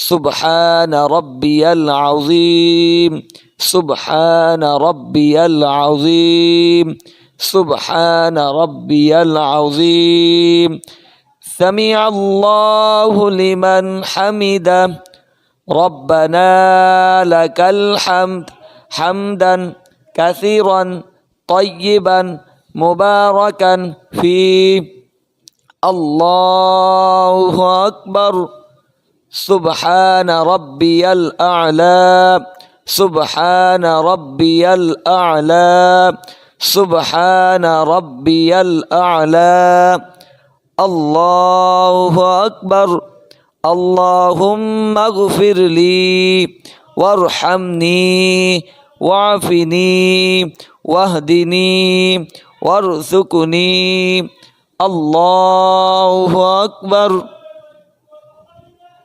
سبحان ربي العظيم سبحان ربي العظيم سبحان ربي العظيم. سمع الله لمن حمده. ربنا لك الحمد حمدا كثيرا طيبا مباركا فيه. الله أكبر. سبحان ربي الأعلى سبحان ربي الأعلى سبحان ربي الأعلى. الله أكبر اللهم اغفر لي وارحمني وعافني واهدني وارزقني. الله أكبر.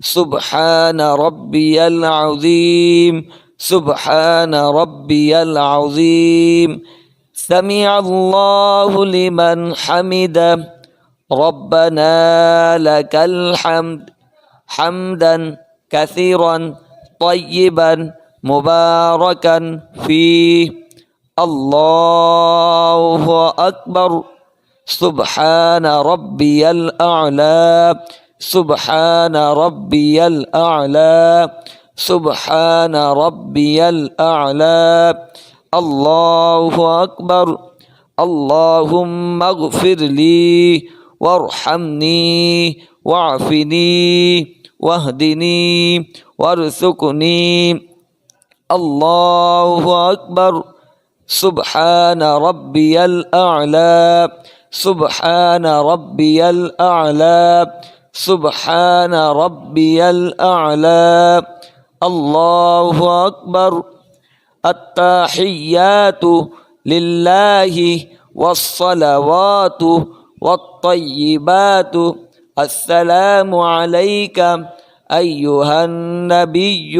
سبحان ربي العظيم سبحان ربي العظيم. سمع الله لمن حمده. ربنا لك الحمد حمدا كثيرا طيبا مباركا فيه. الله أكبر. سبحان ربي الأعلى. سبحان ربي الأعلى سبحان ربي الأعلى. الله أكبر اللهم اغفر لي وارحمني واعفني واهدني وارزقني. الله أكبر سبحان ربي الأعلى سبحان ربي الأعلى. سبحان ربي الأعلى. الله أكبر. التحيات لله والصلوات والطيبات. السلام عليك أيها النبي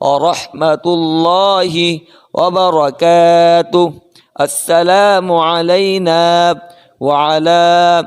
ورحمة الله وبركاته. السلام علينا وعلى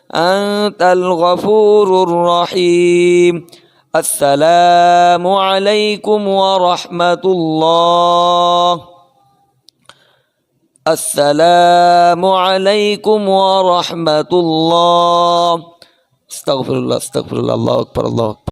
أنت الغفور الرحيم. السلام عليكم ورحمة الله. السلام عليكم ورحمة الله. استغفر الله استغفر الله الله أكبر الله أكبر.